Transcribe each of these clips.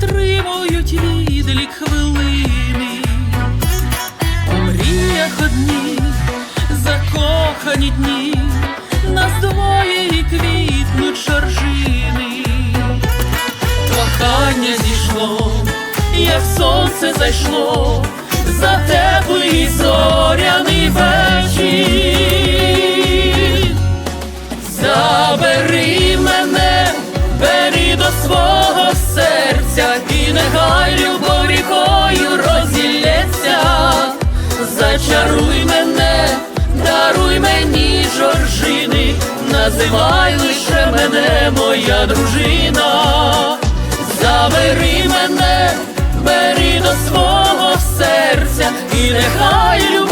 стримують відлік хвилини. У мріях одні закохані дні, нас двоє і квітнуть шаржини. Кохання зійшло, як сонце зайшло, за теплий зоряний серця, і нехай любов рікою розділється. Зачаруй мене, даруй мені жоржини, називай лише мене моя дружина. Забери мене, бери до свого серця, і нехай любов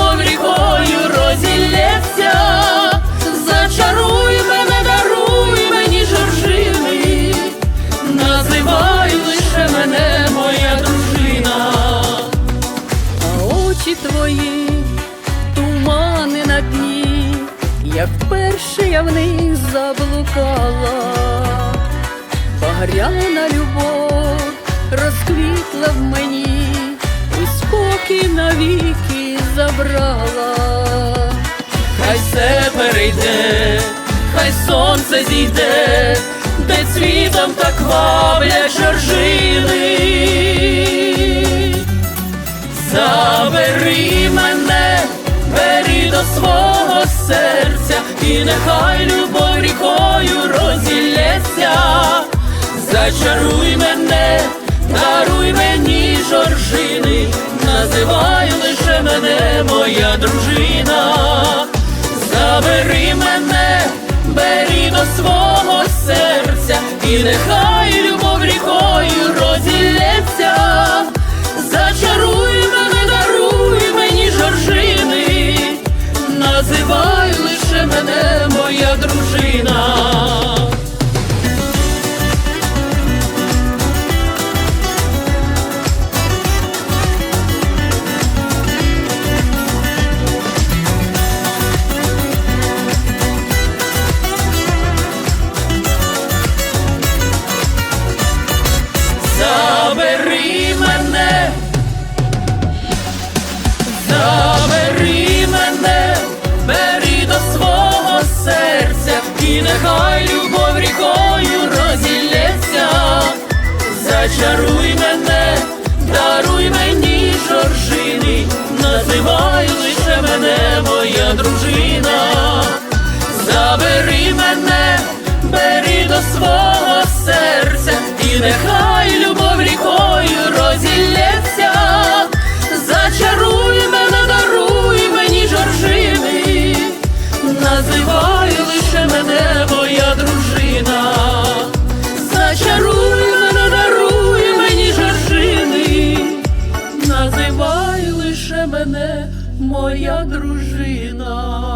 вперше я в них заблукала, багряна любов розквітла в мені, і спокій навіки забрала. Хай все перейде, хай сонце зійде, де цвітом так ваблять жоржини. До свого серця, і нехай любов рікою розділється. Зачаруй мене, даруй мені жоржини, називай лише мене моя дружина. Забери мене, бери до свого серця, і нехай нехай любов рікою розілється, Зачаруй мене, даруй мені жоржини, називай лише мене моя дружина. Моя дружина.